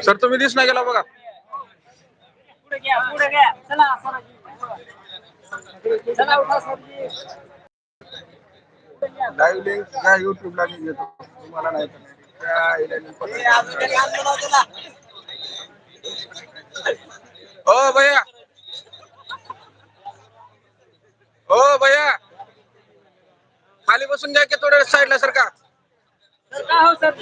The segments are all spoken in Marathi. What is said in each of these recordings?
सर तुम्ही दिस नाही गेला बघा. पुढे घ्या पुढे घ्या. चला चला. उठा सरजी लाईव्ह लिंक त्या युट्यूबला मी घेतो तुम्हाला नाही तर. ओ भैया. हो भैया. खाली बसून घ्या की थोड्या साईडला सर का हो सर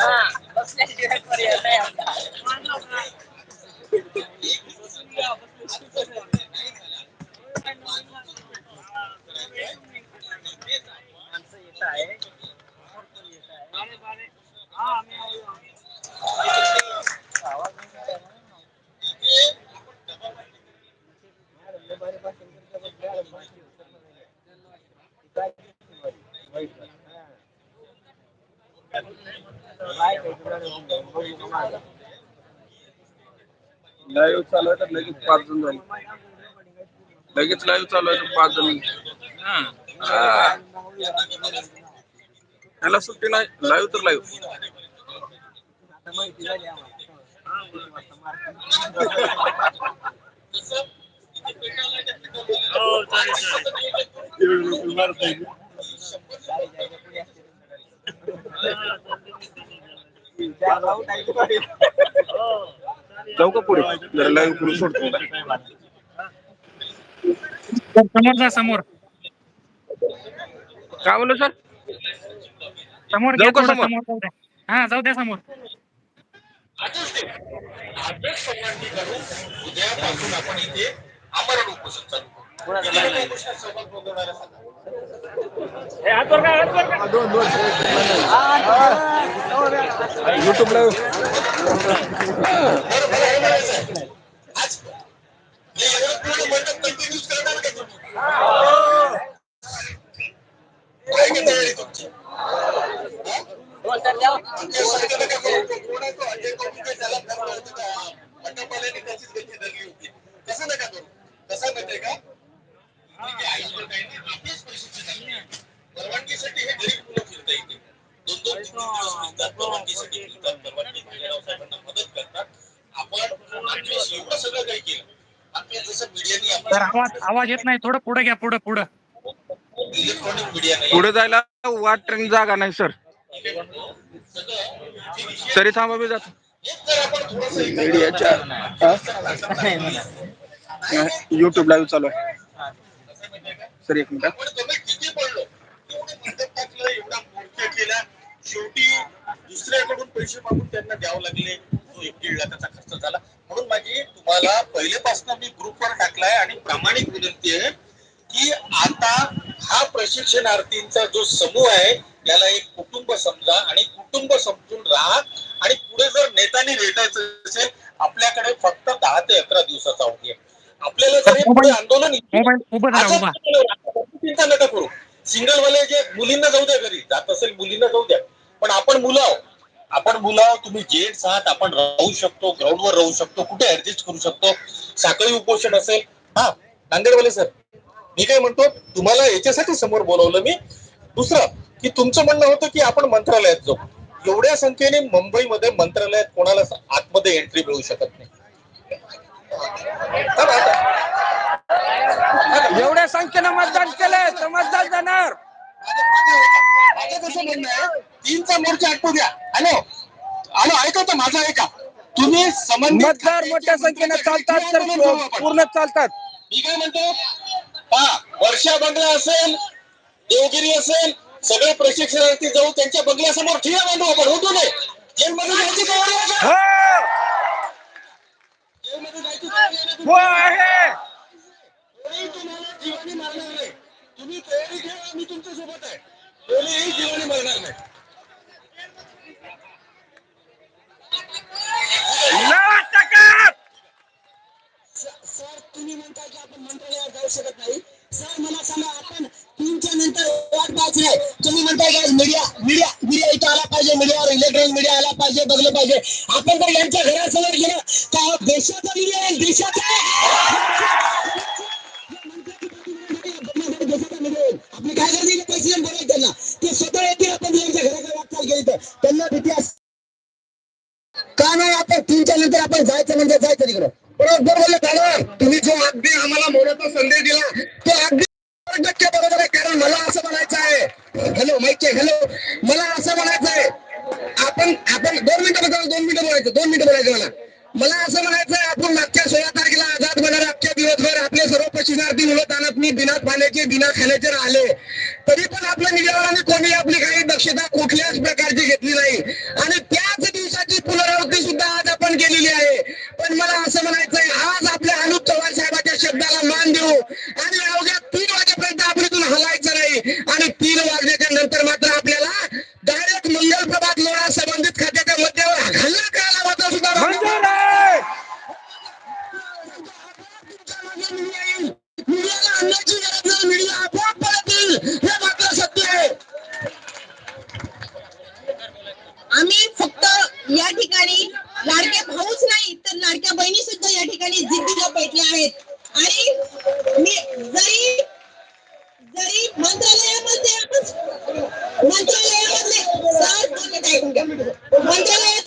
हा, बसल्याशिवाय पर्याय नाही आपला. माणसं येत आहे समोर येत आहे. हा, आम्ही आलो. आवाज नाही येत आहे ना. लाईव्ह चालू आहे तर लगेच पाच जण झाले लगेच लाईव्ह चालू आहे तर पाच जण. त्याला सुट्टी नाही. लाईव्ह तर हो, लाईव्ह जाऊ का पुढे जरा लाईव्ह करून सोडतो समोर. जा समोर काय म्हणलो सर? समोर जाऊ का समोर? समोर जाऊ द्या. हा जाऊ द्या समोर. उद्यापासून आपण इथे आमरण उपोषण चालू करू. युट्यूब लाईव्ह आज हे एवढं पूर्ण मंडप कंटिन्यूच करणार का तुम्ही? काय का तयारी तुमची? आमच्या सरकारला काय करू? कोण आहे तो? अजय कपूर काय त्याला धरलं होतं का? मंडपवाल्यांनी त्याचीच गती धरली होती. तसं नका करू. कसं माहितीये का? ठीक आहे, आयुष्य काही नाही. आपलेच प्रशिक्षण आहे. परवानगीसाठी हे गरीब मुलं फिरता इथे. दोन दोन तीन तीन दिवस फिरतात, परवानगीसाठी फिरतात, परवानगी मिळाल्यावर साहेबांना मदत करतात. आपण आपल्याशी एवढं सगळं काही केलं. आपल्या जसं मीडियानी तर आवाज आवाज येत नाही. थोडं पुढे घ्या पुढं पुढं. इलेक्ट्रॉनिक मीडिया नाही पुढे जायला वाटण जागा नाही सर. तरी थांबा मी जातो. जर आपण थोडंसं एकत्र मीडियाच्या युट्यूब लाईव्ह चालू आहे. सर एक मिनिट आपण किती पडलो? एवढं मंडप टाकलं एवढा मोर्चा केला? शेवटी दुसऱ्याकडून पैसे मागून त्यांना द्यावं लागले. तो एक दीड लाखाचा खर्च झाला. म्हणून माझी तुम्हाला पहिलेपासून मी ग्रुपवर टाकलाय आणि प्रामाणिक विनंती आहे की आता हा प्रशिक्षणार्थींचा जो समूह आहे याला एक कुटुंब समजा आणि कुटुंब समजून राहा आणि पुढे जर नेत्यांनी भेटायचं असेल आपल्याकडे फक्त दहा ते अकरा दिवसाचा अवधी आहे आपल्याला जर हे पुढे आंदोलन चिंता नका करू. सिंगल वाले जे मुलींना जाऊ द्या घरी. जात असेल मुलींना जाऊ द्या. पण आपण मुलं आहोत. आपण आहोत तुम्ही जेंट्स आहात आपण राहू शकतो ग्राउंडवर राहू शकतो कुठे ऍडजस्ट करू शकतो साखळी उपोषण असेल. हा नांदेडवाले सर मी काय म्हणतो तुम्हाला याच्यासाठी समोर बोलवलं मी. दुसरं की तुमचं म्हणणं होतं की आपण मंत्रालयात जाऊ. एवढ्या संख्येने मुंबईमध्ये मंत्रालयात कोणाला आतमध्ये एंट्री मिळू शकत नाही. एवढ्या संख्येनं मतदान केलंय तर मतदान जाणार. माझं कसं म्हणणं आहे तीनचा मोर्चा आटू द्या. हॅलो? हॅलो ऐका तर माझं ऐका. तुम्ही संबंधित मतदार मोठ्या संख्येनं चालतात तर. पूर्ण चालतात. मी काय म्हणतो? हा वर्षा बंगला असेल देवगिरी असेल सगळे प्रशिक्षणार्थी जाऊ त्यांच्या बंगल्यासमोर ठिया बांधू आपण होतो नाही. जेलमध्ये जायची तयारी आहे का? हो! जेलमध्ये जायची तयारी आहे ना हो आहे! कोणीही तुम्हाला जीवानी मारणार नाही. तुम्ही तयारी घ्या आम्ही तुमच्यासोबत आहे. कोणीही जीवानी मारणार नाही. सर तुम्ही की आपण मंत्रालयात जाऊ शकत नाही. सर मला सांगा आपण तीनच्या नंतर वाट पाहायची नाही. तुम्ही म्हणताय का मीडिया मीडिया मीडिया इथं आला पाहिजे मीडियावर इलेक्ट्रॉनिक मीडिया आला पाहिजे बघलं पाहिजे. आपण जर यांच्या घरासमोर गेलं? का देशाचा मीडिया आहे? देशाचा आपली काय गरज आहे प्रेसिडेंट बोलायचं त्यांना? ते स्वतः येतील आपण यांच्या घराकडे वाटचाल केली तर. त्यांना भीती असते का नाही? आपण तीनच्या नंतर आपण जायचं म्हणजे जायचं तिकडं. बरोबर बोलले दादा तुम्ही जो अगदी आम्हाला मोलाचा संदेश दिला तो अगदी टक्के बरोबर आहे कारण मला असं म्हणायचं आहे. हॅलो माहिती हॅलो. मला असं म्हणायचं आहे. आपण आपण दोन मिनिटं बघा दोन मिनिटं बोलायचं दोन मिनिटं बोलायचं मला. मला असं म्हणायचं आहे आपण मागच्या सोळा तारखेला आझाद होणार अख्ख्या दिवसभर आपले सर्व प्रशिक्षणार्थी मुलं तानात मी बिना पाण्याचे बिना खाण्याचे राहिले. तरी पण आपल्या मीडियावाल्यांनी कोणी आपली काही दक्षता कुठल्याच प्रकारची घेतली नाही. आणि त्या म्हणायचंय आज आपल्या अनुप चव्हाण साहेबांच्या शब्दाला मान देऊ आणि মন্ত্রালয়ে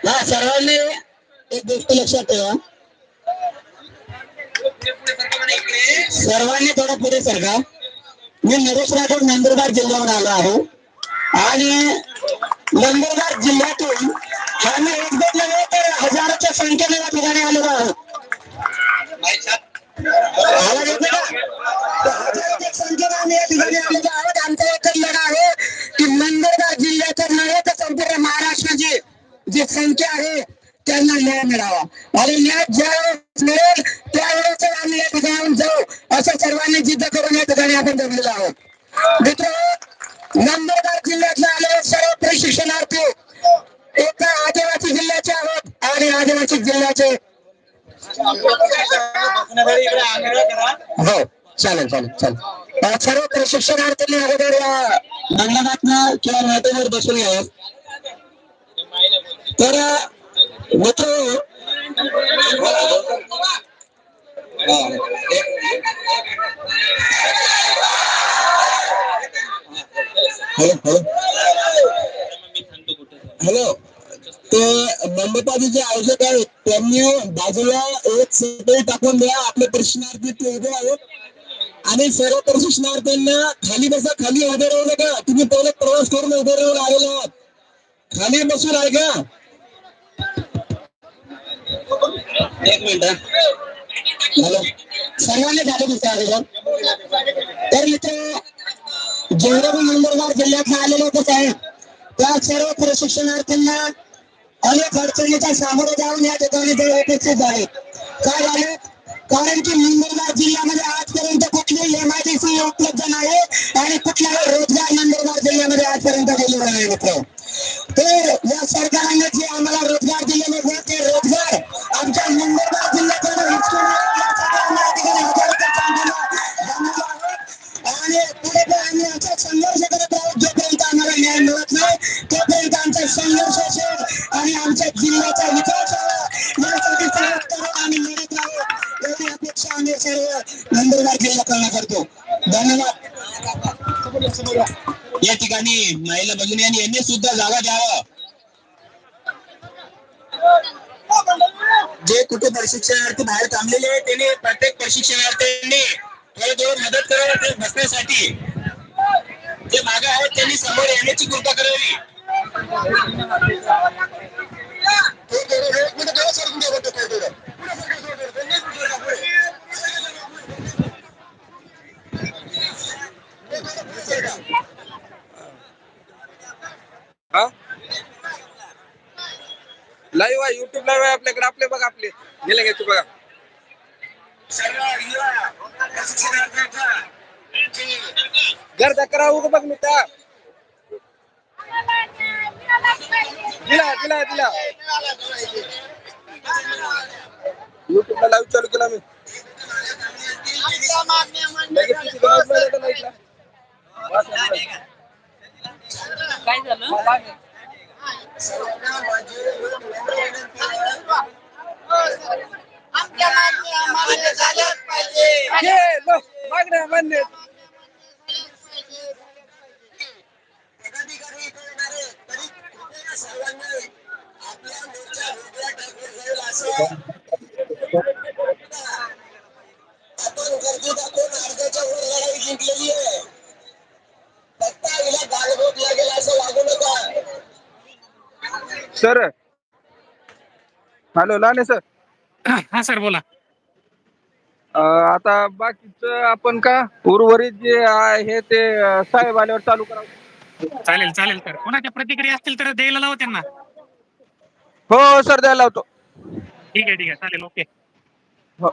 हा सर्वांनी एक गोष्ट लक्षात ठेवा सर्वांनी थोडं पुढे सरका. मी नरेश राठोड नंदुरबार जिल्ह्यावर आलो आहे. आणि नंदुरबार जिल्ह्यातून आम्ही एक दोन नव्हे तर हजारोच्या संख्येने या ठिकाणी आलेलो आहोत. आवाज संख्येने आम्ही या ठिकाणी आलेलो आहोत. आमचा एकच लढा आहे की नंदुरबार जिल्ह्याचं नव्हे तर संपूर्ण महाराष्ट्राची जी संख्या आहे त्यांना न्याय मिळावा. आणि न्याय ज्यावेळेस मिळेल अशा असं सर्वांनी जिद्द करून या ठिकाणी आपण जमलेलो आहोत. मित्र नंदुरबार जिल्ह्यातले आलेले सर्व प्रशिक्षणार्थी एका आदिवासी जिल्ह्याचे आहोत आणि आदिवासी जिल्ह्याचे हो चालेल चालेल चालेल. सर्व प्रशिक्षणार्थींनी अगोदर या किंवा मातेवर बसून घ्यावं तर मित्र हॅलो हॅलो हॅलो. ते मंडपाचे जे आयोजक आहेत. त्यांनी बाजूला एक सेटल टाकून द्या. आपले प्रशिक्षणार्थी ते उभे आहेत. आणि सर्व प्रशिक्षणार्थ्यांना खाली बसा. खाली उभे राहू नका. तुम्ही पहिले प्रवास करून उभे राहून आलेले आहात. खाली बसून आहे का एक मिनिट हॅलो. सर्वांनी झाले दिसते तर मित्र जेवढे पण नंदुरबार जिल्ह्यात आलेले होते साहेब त्या सर्व प्रशिक्षणार्थींना अनेक अडचणीच्या सामोरे जाऊन या ठिकाणी ते उपस्थित झाले. काय झालं? कारण की नंदुरबार जिल्ह्यामध्ये आजपर्यंत कुठली एमआयडीसी उपलब्ध नाही आणि कुठलाही रोजगार नंदुरबार जिल्ह्यामध्ये आजपर्यंत दिलेला नाही मित्र. तर या सरकारने जे आम्हाला रोजगार दिले ठिकाणी महिला भगिनी आणि यांनी सुद्धा जागा द्यावा. जे कुठे प्रशिक्षणार्थी बाहेर थांबलेले आहेत त्यांनी प्रत्येक प्रशिक्षणार्थ्यांनी थोडं मदत करावी बसण्यासाठी. जे मागे आहेत त्यांनी समोर येण्याची कृपा करावी. थोडं थोडं हा? लाईव्ह आहे युट्यूब लाईव्ह आहे आपल्याकडे. आपले बघा आपले. गेले घ्यायचे बघा? गर्दा करा उग दिला दिला दिला. युट्यूबला लाईव्ह चालू केला मी. लगेच काय झालं? मागण्या मान्य आपण गर्दी दाखवून अर्ध्याच्या वर लढाई जिंकलेली आहे सर. हॅलो लाने सर. हा सर बोला. अं, आता बाकीचं आपण का? उर्वरित जे आहे ते अं, साहेब आल्यावर चालू करावं चालेल चालेल सर. कोणाच्या प्रतिक्रिया असतील तर द्यायला लावा त्यांना. हो सर द्यायला लावतो. ठीक आहे ठीक आहे. चालेल ओके. हो.